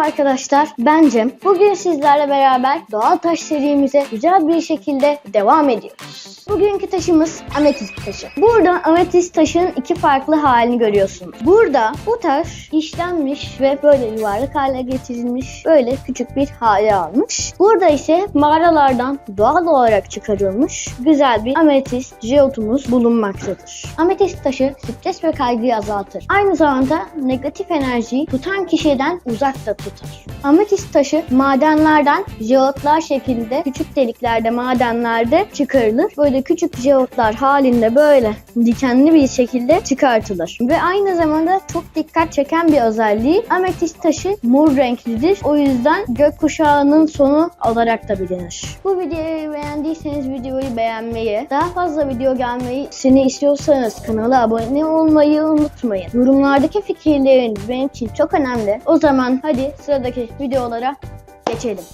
Arkadaşlar, ben Cem. Bugün sizlerle beraber doğal taş serimize güzel bir şekilde devam ediyoruz. Bugünkü taşımız ametist taşı. Burada ametist taşın iki farklı halini görüyorsunuz. Burada bu taş işlenmiş ve böyle yuvarlak hale getirilmiş, böyle küçük bir hale almış. Burada ise mağaralardan doğal olarak çıkarılmış güzel bir ametist jeotumuz bulunmaktadır. Ametist taşı stres ve kaygıyı azaltır. Aynı zamanda negatif enerjiyi tutan kişiden uzakta tutar. Ametist taşı madenlerden jeotlar şeklinde küçük deliklerde madenlerde çıkarılır. Böyle küçük jeotlar halinde böyle dikenli bir şekilde çıkartılır. Ve aynı zamanda çok dikkat çeken bir özelliği ametist taşı mor renklidir. O yüzden gökkuşağının sonu olarak da bilinir. Bu videoyu beğendiyseniz videoyu beğenmeyi, daha fazla video gelmesini istiyorsanız kanala abone olmayı unutmayın. Yorumlardaki fikirleriniz benim için çok önemli. O zaman hadi sıradaki videolara geçelim.